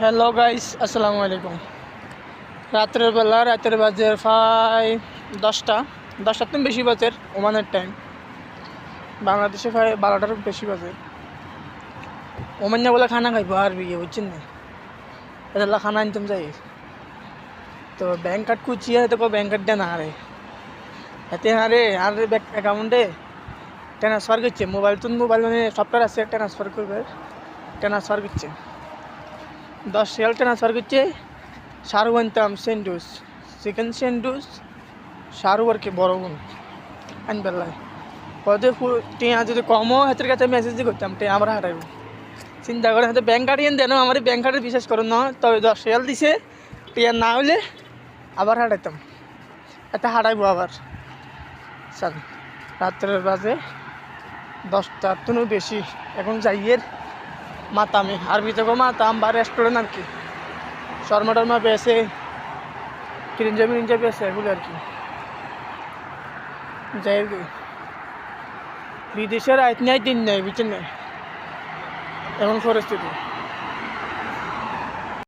Hello guys আসসালামু আলাইকুম রাত্রের বেলা, রাতের বাজে প্রায় দশটা। দশটার তো বেশি বাজে, ওমানের টাইম বাংলাদেশে প্রায় বারোটার বেশি বাজে। ওমান না বলে খানা খাইবো, আর বিয়ে, বুঝছেন না? এটা খানা আনতাম যাই। তো ব্যাংক কার্ড কুচিয়ে তো ব্যাংক কার্ড না আরে। এতে আরে, আর অ্যাকাউন্টে ট্রান্সফার করছে। মোবাইল তো মোবাইল মানে সফটওয়্যার আছে ট্রান্সফার করবে। ট্রান্সফার করছে। দশ রিয়াল ট্রান্সফার করছে সারু আনতাম সেন্ডুস। চিকেন সেন্ডুস সারু আর কি বড় গুণ। আনবেলাই পদে টিয়া যদি কমও হাতের কাছে মেসেজ করতাম, টিয়া আমরা হারাইব। চিন্তা করে হাতে ব্যাংক কার্ড দেন, আমার ব্যাংক কার্ডে বিশ্বাস করো না, তবে দশ রিয়াল দিছে, টিয়া না হলে আবার হারাইতাম। এটা হারাইবো আবার। রাত্রের বাজে দশটার তো বেশি। এখন যাইয়ের মাতামে আরবি থেকে মাতাম, বা রেস্টুরেন্ট আর কি। শর্মা টর্মা পেয়েছে কিরিঞ্জা মিরিঞ্জা পেয়েছে, এগুলো আর কি। যাই বিদেশের আইত নেই, দিন নেই, বুঝছেন না এমন পরিস্থিতি।